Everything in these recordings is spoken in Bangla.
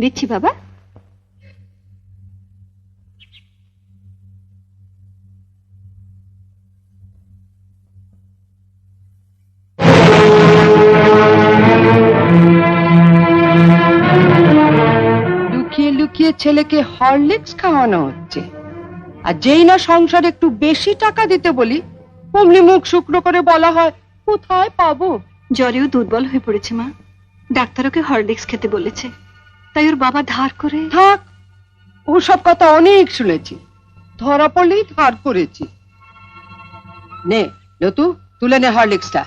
দিচ্ছি বাবা। লুকিয়ে লুকিয়ে ছেলেকে হরলিক্স খাওয়ানো হচ্ছে। আর যেই না সংসারে একটু বেশি টাকা দিতে বলি অমনি মুখ শুকনো করে বলা হয় কোথায় পাবো? জ্বরেও দুর্বল হয়ে পড়েছে মা। ডাক্তার ওকে হরলিক্স খেতে বলেছে। তাই ওর বাবা ধার করে? থাক, ওসব কথা অনেক শুনেছি। ধরা পড়লেই ধার করেছি। নে, লতু, তুলে নে হরলিক্সটা।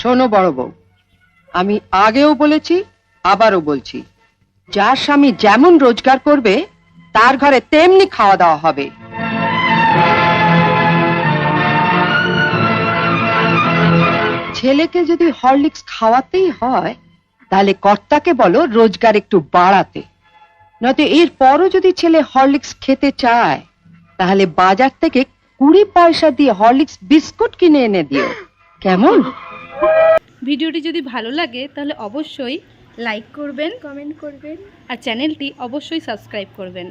শোনো বড় বউ, আমি আগেও বলেছি, আবারও বলছি। যার স্বামী যেমন রোজগার করবে, তার ঘরে তেমনি খাওয়া দাওয়া হবে। ছেলেকে যদি হরলিক্স খাওয়াতেই হয়, তাহলে কর্তাকে বলো রোজগার একটু বাড়াতে। নয়তো এর পরও যদি ছেলে হরলিক্স খেতে চায়, তাহলে বাজার থেকে কুড়ি পয়সা দিয়ে হরলিক্স বিস্কুট কিনে এনে দিও। কেমন? ভিডিওটি যদি ভালো লাগে, তাহলে অবশ্যই লাইক করবেন কমেন্ট করবেন। আর চ্যানেলটি অবশ্যই সাবস্ক্রাইব করবেন।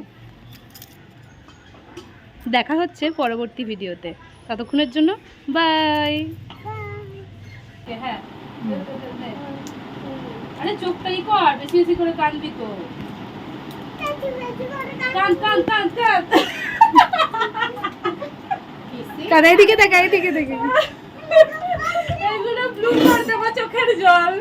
দেখা হচ্ছে পরবর্তী ভিডিওতে। ততক্ষণের জন্য বাই। হ্যাঁ। আরে চোখটা ই কর বেশি বেশি করে কাঁদবি তো। কান কান কান কান। কান এদিকে দেখ এদিকে দেখে। এইগুলো ব্লু করে দেবো চোখের জল।